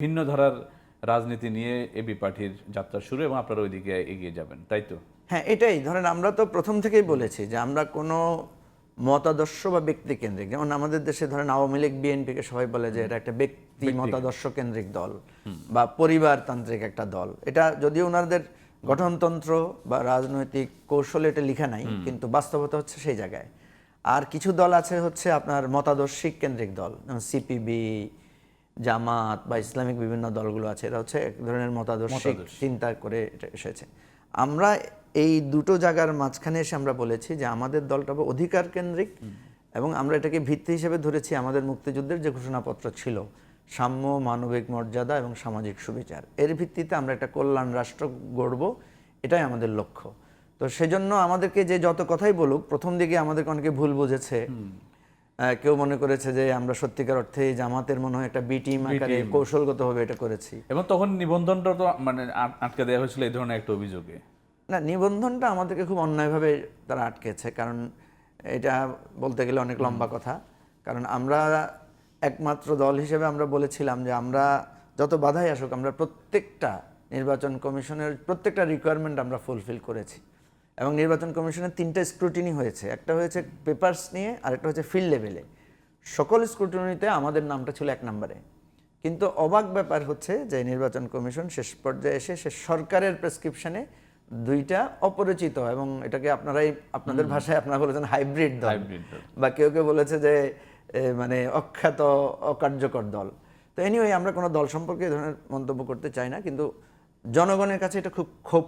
ভিন্ন ধারার রাজনীতি নিয়ে এবি পার্টির যাত্রা শুরু এবং আপনারা ওইদিকে এগিয়ে যাবেন তাই তো? হ্যাঁ এটাই। ধরেন আমরা তো প্রথম থেকেই বলেছি যে আমরা কোনো মতাদর্শ বা ব্যক্তি কেন্দ্রিক। যেমন আমাদের দেশে ধরেন আওয়ামী লীগ বিএনপিকে সবাই বলে যে এটা একটা ব্যক্তি মতাদর্শ কেন্দ্রিক দল বা পরিবারতান্ত্রিক একটা দল। এটা যদিও ওনাদের গঠনতন্ত্র বা রাজনৈতিক কৌশলে এটা লেখা নাই কিন্তু বাস্তবতা হচ্ছে সেই জায়গায়। আর কিছু দল আছে হচ্ছে আপনার মতাদর্শিক কেন্দ্রিক দল যেমন সিপিবি জামাত বা ইসলামিক বিভিন্ন দলগুলো আছে এরা হচ্ছে এক ধরনের মতাদর্শিক চিন্তা করে এটা এসেছে। আমরা এই দুটো জায়গার মাঝখানে এসে আমরা বলেছি যে আমাদের দলটা অধিকার কেন্দ্রিক এবং আমরা এটাকে ভিত্তি হিসেবে ধরেছি আমাদের মুক্তিযুদ্ধের যে ঘোষণাপত্র ছিল সাম্য মানবিক মর্যাদা এবং সামাজিক সুবিচার। এর ভিত্তিতে আমরা একটা কল্যাণ রাষ্ট্র গড়ব এটাই আমাদের লক্ষ্য। তো সেজন্য আমাদেরকে যে যত কথাই বলুক প্রথম দিকে আমাদেরকে অনেকে ভুল বুঝেছে। কেউ মনে করেছে যে আমরা সত্যিকার অর্থে জামাতের মনে হয় একটা বি টিম আকারে কৌশলগতভাবে এটা করেছি। এবং তখন নিবন্ধনটা তো মানে আটকে দেওয়া হয়েছিল এই ধরনের একটা অভিযোগে। না নিবন্ধনটা আমাদেরকে খুব অন্যায়ভাবে তারা আটকেছে কারণ এটা বলতে গেলে অনেক লম্বা কথা। কারণ আমরা একমাত্র দল হিসেবে আমরা বলেছিলাম যে আমরা যত বাধাই আসুক আমরা প্রত্যেকটা নির্বাচন কমিশনের প্রত্যেকটা রিকোয়ারমেন্ট আমরা ফুলফিল করেছি। এবং নির্বাচন কমিশনের তিনটা স্ক্রুটিনি হয়েছে। একটা হয়েছে পেপার্স নিয়ে আর একটা হচ্ছে ফিল্ড লেভেলে সকল স্ক্রুটিনিতে আমাদের নামটা ছিল এক নম্বরে। কিন্তু অবাক ব্যাপার হচ্ছে যে নির্বাচন কমিশন শেষ পর্যায়ে এসে সে সরকারের প্রেসক্রিপশনে দুইটা অপরিচিত এবং এটাকে আপনারাই আপনাদের ভাষায় আপনারা বলেছেন হাইব্রিড দল। বা কেউ কেউ বলেছে যে মানে অখ্যাত অকার্যকর দল। তো এনিওয়ে আমরা কোনো দল সম্পর্কে এই ধরনের মন্তব্য করতে চাই না কিন্তু জনগণের কাছে এটা খুব ক্ষোভ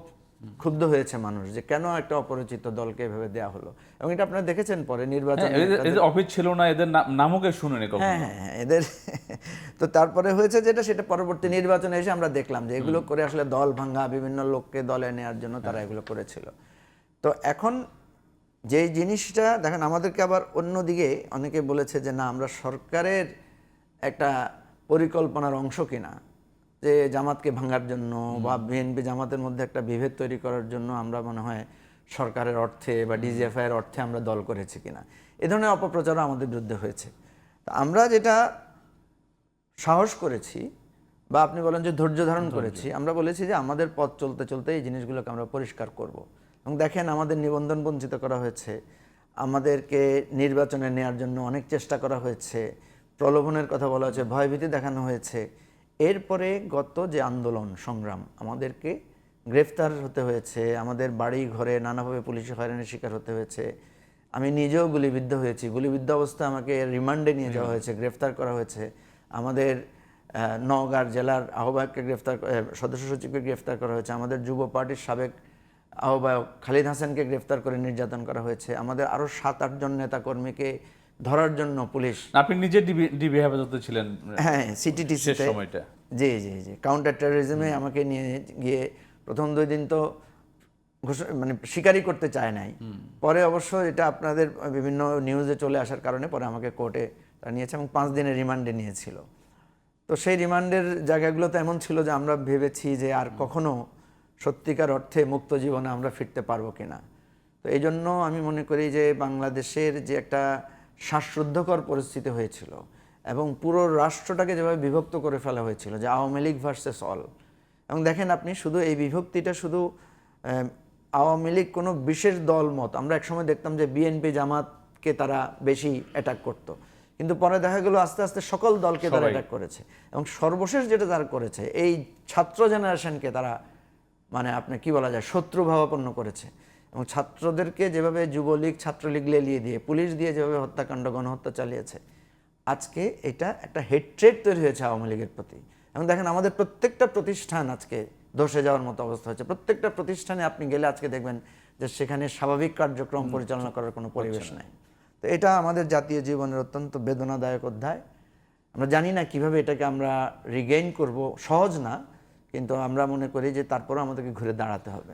ক্ষুব্ধ হয়েছে মানুষ যে কেন একটা অপরিচিত দলকে এভাবে দেওয়া হলো? এবং এটা আপনারা দেখেছেন পরে নির্বাচন হ্যাঁ, এদের- অফিস ছিল না এদের নাম- নামকে শুনেনি হ্যাঁ হ্যাঁ হ্যাঁ, এদের তো তারপরে হয়েছে যেটা সেটা পরবর্তী নির্বাচনে এসে আমরা দেখলাম যে এগুলো করে আসলে দল ভাঙ্গা বিভিন্ন লোককে দলে নেওয়ার জন্য তারা এগুলো করেছিল। তো এখন যে জিনিসটা দেখেন আমাদেরকে আবার অন্যদিকে অনেকে বলেছে যে না আমরা সরকারের একটা পরিকল্পনার অংশ কিনা। যে জামাতকে ভাঙার জন্য বা বিএনপি জামাতের মধ্যে একটা বিভেদ তৈরি করার জন্য আমরা মনে হয় সরকারের অর্থে বা ডিজিএফআই এর অর্থে আমরা দল করেছি কিনা। এ ধরনের অপপ্রচারও আমাদের বিরুদ্ধে হয়েছে। তা আমরা যেটা সাহস করেছি বা আপনি বলেন যে ধৈর্য ধারণ করেছি আমরা বলেছি যে আমাদের পথ চলতে চলতে এই জিনিসগুলোকে আমরা পরিষ্কার করব। এবং দেখেন আমাদের নিবন্ধন বঞ্চিত করা হয়েছে আমাদেরকে নির্বাচনে নেওয়ার জন্য অনেক চেষ্টা করা হয়েছে প্রলোভনের কথা বলা হয়েছে ভয়ভীতি দেখানো হয়েছে। এরপরে গত যে আন্দোলন সংগ্রাম আমাদেরকে গ্রেফতার হতে হয়েছে আমাদের বাড়ি ঘরে নানাভাবে পুলিশি হয়রানির শিকার হতে হয়েছে আমি নিজেও গুলিবিদ্ধ হয়েছি। গুলিবিদ্ধ অবস্থায় আমাকে রিমান্ডে নিয়ে যাওয়া হয়েছে গ্রেফতার করা হয়েছে। আমাদের নওগাঁর জেলার আহ্বায়ককে গ্রেফতার সদস্য সচিবকে গ্রেফতার করা হয়েছে। আমাদের যুব পার্টির সাবেক আহ্বায়ক খালিদ হাসানকে গ্রেফতার করে নির্যাতন করা হয়েছে। আমাদের আরও সাত আটজন নেতাকর্মীকে ধরার জন্য পুলিশ। আপনি নিজে ডিবি ডিবি হেফাজতে ছিলেন হ্যাঁ শেষ সিটিটিসি সময়টা। জি জি জি। কাউন্টার টেরোরিজমে আমাকে নিয়ে গিয়ে প্রথম দুই দিন তো মানে স্বীকারই করতে চায় নাই। পরে অবশ্য এটা আপনাদের বিভিন্ন নিউজে চলে আসার কারণে পরে আমাকে কোর্টে নিয়েছে এবং পাঁচ দিনের রিমান্ডে নিয়েছিল। তো সেই রিমান্ডের জায়গাগুলো তো এমন ছিল যে আমরা ভেবেছি যে আর কখনো সত্যিকার অর্থে মুক্ত জীবনে আমরা ফিরতে পারব কিনা। তো এই জন্য আমি মনে করি যে বাংলাদেশের যে একটা শ্বাসরুদ্ধকর পরিস্থিতি হয়েছিল এবং পুরো রাষ্ট্রটাকে যেভাবে বিভক্ত করে ফেলা হয়েছিল যে আওয়ামী লীগ ভার্সেস অল এবং দেখেন আপনি শুধু এই বিভক্তিটা শুধু আওয়ামী লীগ কোনো বিশেষ দল মত আমরা একসময় দেখতাম যে বিএনপি জামাতকে তারা বেশি অ্যাটাক করতো। কিন্তু পরে দেখা গেল আস্তে আস্তে সকল দলকে তারা অ্যাটাক করেছে। এবং সর্বশেষ যেটা তারা করেছে এই ছাত্র জেনারেশনকে তারা মানে আপনি কি বলা যায় শত্রু ভাবাপন্ন করেছে। এবং ছাত্রদেরকে যেভাবে যুবলীগ ছাত্রলীগ লেলিয়ে দিয়ে পুলিশ দিয়ে যেভাবে হত্যাকাণ্ড গণহত্যা চালিয়েছে আজকে এটা একটা হেট্রেড তৈরি হয়েছে আওয়ামী লীগের প্রতি। এবং দেখেন আমাদের প্রত্যেকটা প্রতিষ্ঠান আজকে ধসে যাওয়ার মতো অবস্থা হচ্ছে প্রত্যেকটা প্রতিষ্ঠানে আপনি গেলে আজকে দেখবেন যে সেখানে স্বাভাবিক কার্যক্রম পরিচালনা করার কোনো পরিবেশ নাই। তো এটা আমাদের জাতীয় জীবনের অত্যন্ত বেদনাদায়ক অধ্যায়। আমরা জানি না কীভাবে এটাকে আমরা রিগেইন করব সহজ না কিন্তু আমরা মনে করি যে তারপরও আমাদেরকে ঘুরে দাঁড়াতে হবে।